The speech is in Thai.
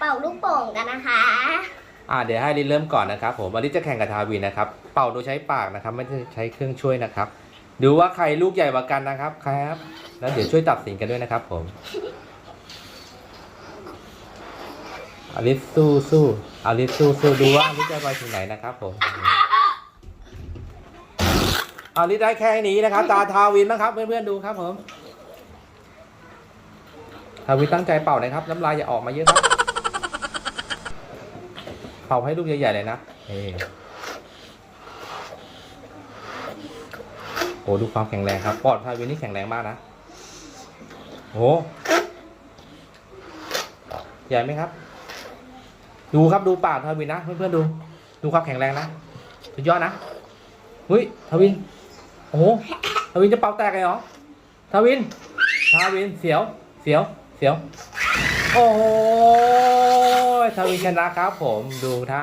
เป่าลูกโป่งกันนะคะอ่าเดี๋ยวให้ลินเริ่มก่อนนะครับ ผมวันนี้จะแข่งกับทาวินนะครับ เป่าโดยใช้ปากนะครับ ไม่ได้ใช้เครื่องช่วยนะครับ ดูว่าใครลูกใหญ่กว่ากันนะครับครับ แล้วเดี๋ยวช่วยตัดสินกันด้วยนะครับ ผมอลิสสู้สู้อลิสสู้สู้ดูว่าอลิสจะไปถึงไหนนะครับ ผมอลิสได้แค่นี้นะครับ ตาทาวินนะครับเพื่อนๆดูครับผมทาวินตั้งใจเป่านะครับ น้ำลายอย่าออกมาเยอะครับ เป่าให้ลูกใหญ่ๆเลยนะเอ้โหดูความแข็งแรงครับปอดทาวินนี่แข็งแรงมากนะโหใหญ่ไหมครับ ดูครับดูปากทาวินนะเพื่อนๆดู ดูความแข็งแรงนะสุดยอดนะเฮ้ยทวิน โอ้โหทวินจะเป่าแตกเลยเหรอทวินทวินเสียว เสียว เสียว โอ้โห ทาวินชนะครับผมดูท่า